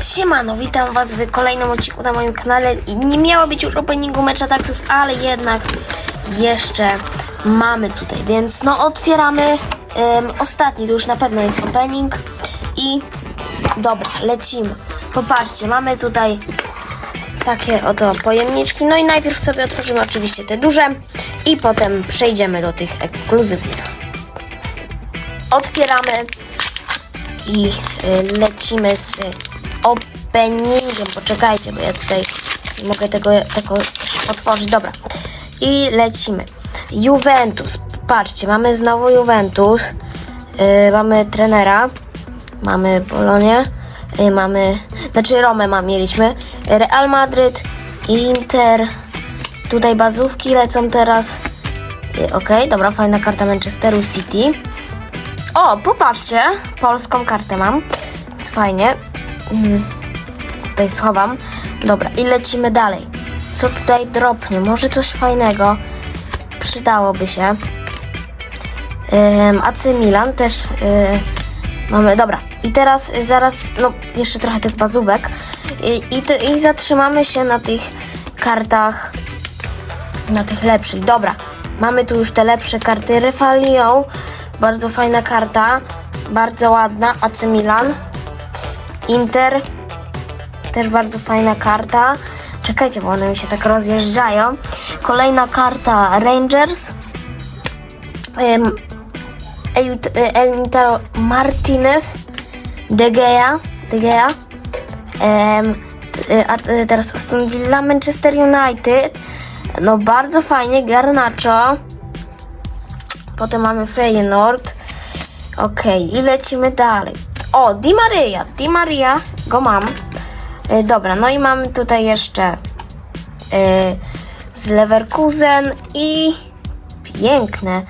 Siemano, witam was w kolejnym odcinku na moim kanale. I Nie miało być już openingu mecza taksów, ale jednak jeszcze mamy tutaj, więc no otwieramy em, ostatni, to już na pewno jest opening i dobra, lecimy. Popatrzcie, mamy tutaj takie oto pojemniczki, no i najpierw sobie otworzymy oczywiście te duże i potem przejdziemy do tych ekskluzywnych. Otwieramy i y, lecimy z openingiem. Poczekajcie, bo ja tutaj nie mogę tego, tego otworzyć. Dobra. I lecimy. Juventus. Patrzcie, mamy znowu Juventus. Y, mamy trenera. Mamy Polonię. Y, mamy, znaczy Romę ma, mieliśmy. Real Madryt. Inter. Tutaj bazówki lecą teraz. Y, Okej, dobra, fajna karta Manchesteru City. O, popatrzcie, polską kartę mam, więc fajnie. Mm, Tutaj schowam. Dobra, i lecimy dalej. Co tutaj dropnie? Może coś fajnego przydałoby się. Ym, AC Milan też yy, mamy. Dobra, i teraz y, zaraz, no jeszcze trochę tych bazówek. I, i, ty, I zatrzymamy się na tych kartach na tych lepszych. Dobra, mamy tu już te lepsze karty. Refalią, bardzo fajna karta, bardzo ładna. AC Milan, Inter, też bardzo fajna karta. Czekajcie, bo one mi się tak rozjeżdżają. Kolejna karta Rangers. Ym, El, El Nitaro Martinez, De Gea, De Gea. T- teraz Aston Villa, Manchester United. No bardzo fajnie, Garnacho. Potem mamy Feyenoord. Okej, i lecimy dalej. O, Di Maria, Di Maria, go mam. Y, dobra, no i mamy tutaj jeszcze y, z Leverkusen i piękne,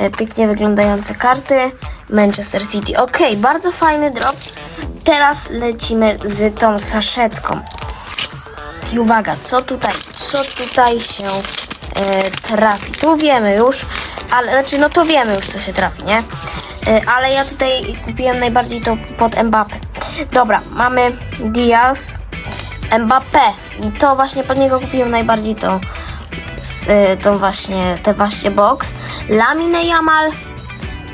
y, pięknie wyglądające karty Manchester City. Okej, bardzo fajny drop. Teraz lecimy z tą saszetką. I uwaga, co tutaj, co tutaj się e, trafi? Tu wiemy już, ale znaczy no to wiemy już co się trafi, nie? E, ale ja tutaj kupiłem najbardziej to pod Mbappé. Dobra, mamy Diaz, Mbappé i to właśnie pod niego kupiłem najbardziej to e, tą właśnie, te właśnie box. Lamine Yamal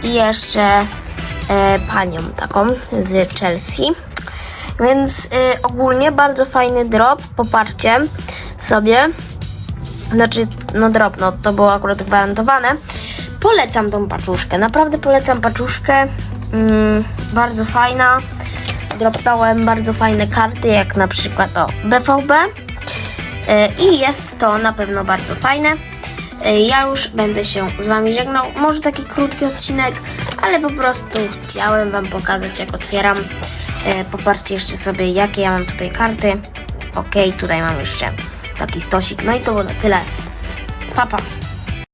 i jeszcze e, panią taką z Chelsea. Więc y, ogólnie bardzo fajny drop, poparcie sobie. Znaczy, no drop, no to było akurat gwarantowane. Polecam tą paczuszkę, naprawdę polecam paczuszkę. Mm, bardzo fajna. Dropnąłem bardzo fajne karty, jak na przykład o BVB. Y, I jest to na pewno bardzo fajne. Y, Ja już będę się z Wami żegnał. Może taki krótki odcinek, ale po prostu chciałem Wam pokazać, jak otwieram. E, Popatrzcie jeszcze sobie, jakie ja mam tutaj karty. Ok, tutaj mam jeszcze taki stosik. No i to było na tyle. Papa. Pa.